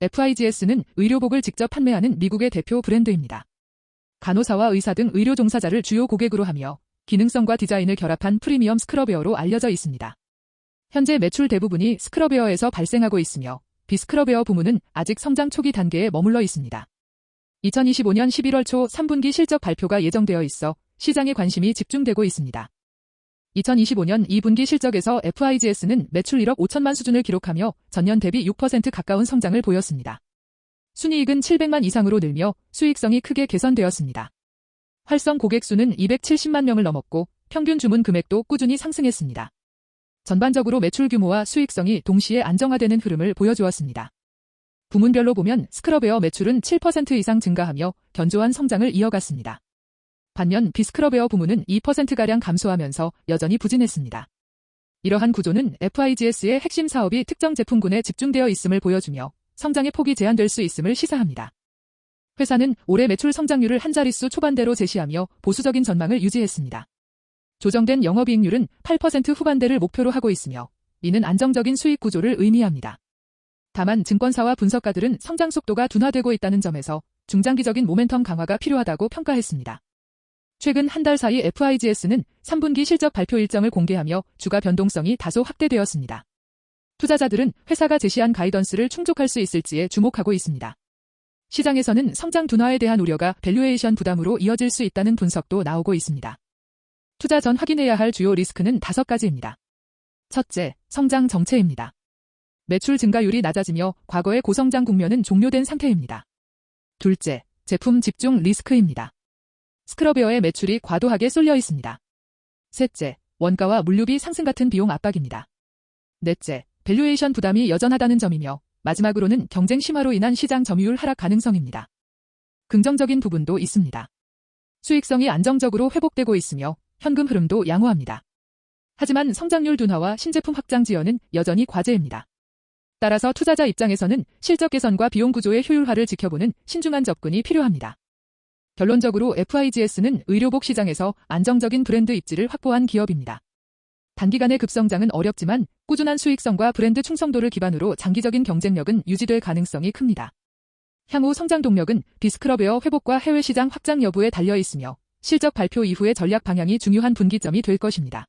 FIGS는 의료복을 직접 판매하는 미국의 대표 브랜드입니다. 간호사와 의사 등 의료 종사자를 주요 고객으로 하며 기능성과 디자인을 결합한 프리미엄 스크럽웨어로 알려져 있습니다. 현재 매출 대부분이 스크럽웨어에서 발생하고 있으며 비스크럽웨어 부문은 아직 성장 초기 단계에 머물러 있습니다. 2025년 11월 초 3분기 실적 발표가 예정되어 있어 시장에 관심이 집중되고 있습니다. 2025년 2분기 실적에서 FIGS는 매출 1억 5천만 수준을 기록하며 전년 대비 6% 가까운 성장을 보였습니다. 순이익은 700만 이상으로 늘며 수익성이 크게 개선되었습니다. 활성 고객 수는 270만 명을 넘었고 평균 주문 금액도 꾸준히 상승했습니다. 전반적으로 매출 규모와 수익성이 동시에 안정화되는 흐름을 보여주었습니다. 부문별로 보면 스크럽웨어 매출은 7% 이상 증가하며 견조한 성장을 이어갔습니다. 반면 비스크럽웨어 부문은 2%가량 감소하면서 여전히 부진했습니다. 이러한 구조는 FIGS의 핵심 사업이 특정 제품군에 집중되어 있음을 보여주며 성장의 폭이 제한될 수 있음을 시사합니다. 회사는 올해 매출 성장률을 한 자릿수 초반대로 제시하며 보수적인 전망을 유지했습니다. 조정된 영업이익률은 8% 후반대를 목표로 하고 있으며 이는 안정적인 수익 구조를 의미합니다. 다만 증권사와 분석가들은 성장 속도가 둔화되고 있다는 점에서 중장기적인 모멘텀 강화가 필요하다고 평가했습니다. 최근 한 달 사이 FIGS는 3분기 실적 발표 일정을 공개하며 주가 변동성이 다소 확대되었습니다. 투자자들은 회사가 제시한 가이던스를 충족할 수 있을지에 주목하고 있습니다. 시장에서는 성장 둔화에 대한 우려가 밸류에이션 부담으로 이어질 수 있다는 분석도 나오고 있습니다. 투자 전 확인해야 할 주요 리스크는 다섯 가지입니다. 첫째, 성장 정체입니다. 매출 증가율이 낮아지며 과거의 고성장 국면은 종료된 상태입니다. 둘째, 제품 집중 리스크입니다. 스크럽웨어의 매출이 과도하게 쏠려 있습니다. 셋째, 원가와 물류비 상승 같은 비용 압박입니다. 넷째, 밸류에이션 부담이 여전하다는 점이며 마지막으로는 경쟁 심화로 인한 시장 점유율 하락 가능성입니다. 긍정적인 부분도 있습니다. 수익성이 안정적으로 회복되고 있으며 현금 흐름도 양호합니다. 하지만 성장률 둔화와 신제품 확장 지연은 여전히 과제입니다. 따라서 투자자 입장에서는 실적 개선과 비용 구조의 효율화를 지켜보는 신중한 접근이 필요합니다. 결론적으로 FIGS는 의료복 시장에서 안정적인 브랜드 입지를 확보한 기업입니다. 단기간의 급성장은 어렵지만 꾸준한 수익성과 브랜드 충성도를 기반으로 장기적인 경쟁력은 유지될 가능성이 큽니다. 향후 성장 동력은 비스크럽웨어 회복과 해외 시장 확장 여부에 달려 있으며 실적 발표 이후의 전략 방향이 중요한 분기점이 될 것입니다.